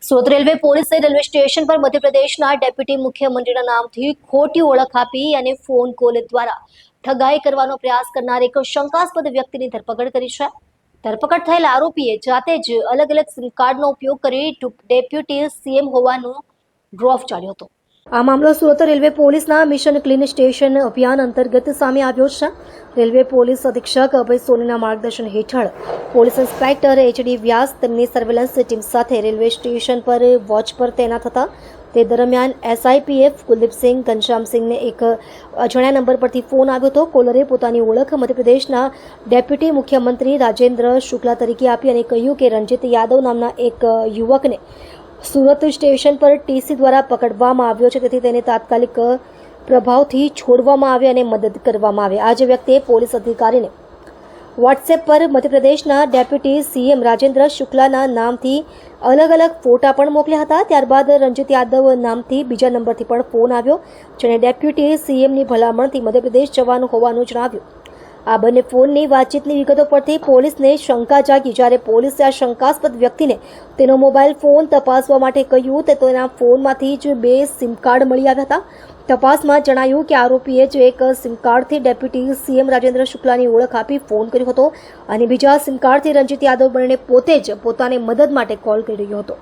Surat railway પોલીસે railway station પર મધ્યપ્રદેશના ડેપ્યુટી મુખ્યમંત્રીના નામથી ખોટી ઓળખ આપી અને ફોન કોલ દ્વારા ઠગાઈ કરવાનો પ્રયાસ કરનાર એક શંકાસ્પદ વ્યક્તિની ધરપકડ કરી છે. ધરપકડ થયેલ આરોપીએ જાતે જ અલગ અલગ સિમ કાર્ડનો ઉપયોગ કરી ડેપ્યુટી સીએમ હોવાનું ડ્રોફ ચાલ્યો હતો. આ મામલો સુરત રેલવે પોલીસના મિશન ક્લીન સ્ટેશન અભિયાન અંતર્ગત સામે આવ્યો છે. રેલવે પોલીસ અધિક્ષક અભય સોનીના માર્ગદર્શન હેઠળ પોલીસ ઇન્સ્પેક્ટર એચડી વ્યાસ તેમની સર્વેલન્સ ટીમ સાથે રેલવે સ્ટેશન પર વોચ પર તૈનાત હતા. તે દરમિયાન એસઆઈપીએફ કુલદીપસિંહ ઘનશ્યામસિંહને એક અજાણ્યા નંબર પરથી ફોન આવ્યો હતો. કોલરે પોતાની ઓળખ મધ્યપ્રદેશના ડેપ્યુટી મુખ્યમંત્રી રાજેન્દ્ર શુક્લા તરીકે આપી અને કહ્યું કે રણજીત યાદવ નામના એક યુવકને સુરત સ્ટેશન પર ટીસી દ્વારા પકડવામાં આવ્યો છે, તેથી તેને તાત્કાલિક પ્રભાવથી છોડવામાં આવે અને મદદ કરવામાં આવે. આજે વ્યક્તિએ પોલીસ અધિકારીને વોટ્સએપ પર મધ્યપ્રદેશના ડેપ્યુટી સીએમ રાજેન્દ્ર શુક્લાના નામથી અલગ અલગ ફોટા પણ મોકલ્યા હતા. ત્યારબાદ રંજીત યાદવ નામથી બીજા નંબરથી પણ ફોન આવ્યો, જેણે ડેપ્યુટી સીએમની ભલામણથી મધ્યપ્રદેશ જવાનું હોવાનું જણાવ્યું. આ બંને ફોનની વાતચીતની વિગતો પરથી પોલીસને શંકા જાગી જ્યારે પોલીસે આ શંકાસ્પદ વ્યક્તિને તેનો મોબાઈલ ફોન તપાસવા માટે કહ્યું તો તેના ફોનમાંથી જ બે સિમ કાર્ડ મળી આવ્યા હતા. તપાસમાં જણાયું કે આરોપીએ જ એક સિમ કાર્ડથી ડેપ્યુટી સીએમ રાજેન્દ્ર શુક્લાની ઓળખ આપી ફોન કર્યો હતો અને બીજા સિમ કાર્ડથી રંજીત યાદવ બંને પોતે જ પોતાને મદદ માટે કોલ કરી રહ્યો હતો.